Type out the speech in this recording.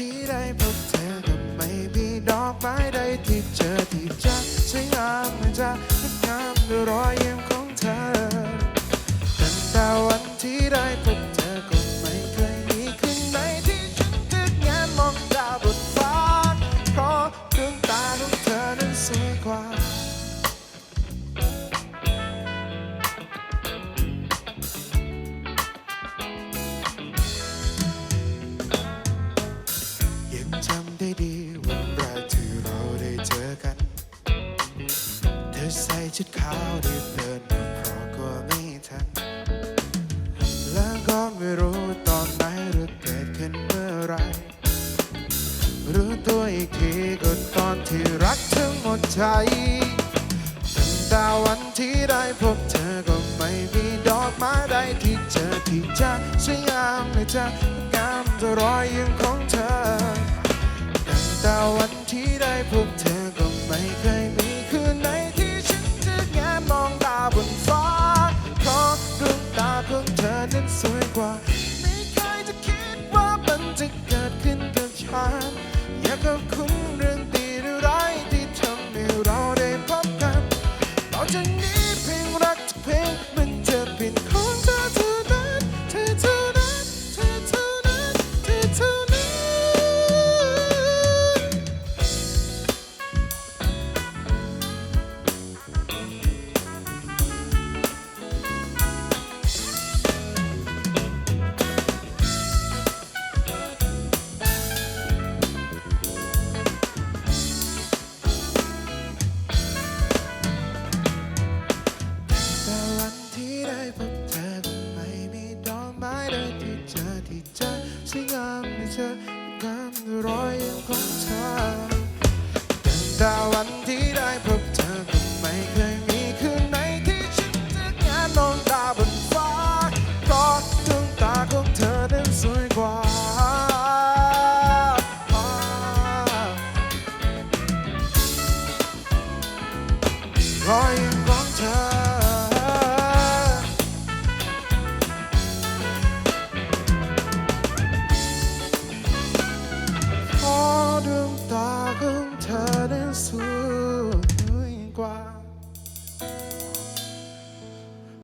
ที่ได้พบเธอกับไม่มีดอกไม้ใดที่เจอที่จะสวยงามเหมือนจะงดงามด้วยรอยยิ้มของเธอตั้งแต่วันที่ได้พบ ชุดขาวรีบเดินมาเพราะกลัวไม่ทัน แล้วก็ไม่รู้ตอนไหนหรือเกิดขึ้นเมื่อไร รู้ตัวอีกทีก็ตอนที่รักเธอหมดใจตั้งแต่วันที่ได้พบเธอก็ไม่มีดอกไม้ใดที่เจอที่จะสวยงามเลยจะงามเท่ารอยยิ้มของเธอตั้งแต่วันที่ได้พบเธอก็ไม่เคยมีคืนไหน บนฟ้าเพราะดวงตาของเธอนั้นสวยกว่า พบเธอไม่มีดอกไม้ใดที่เจอที่เจอสวยงามในเธองามรอยยิ้มของเธอตั้งแต่วัน sweet.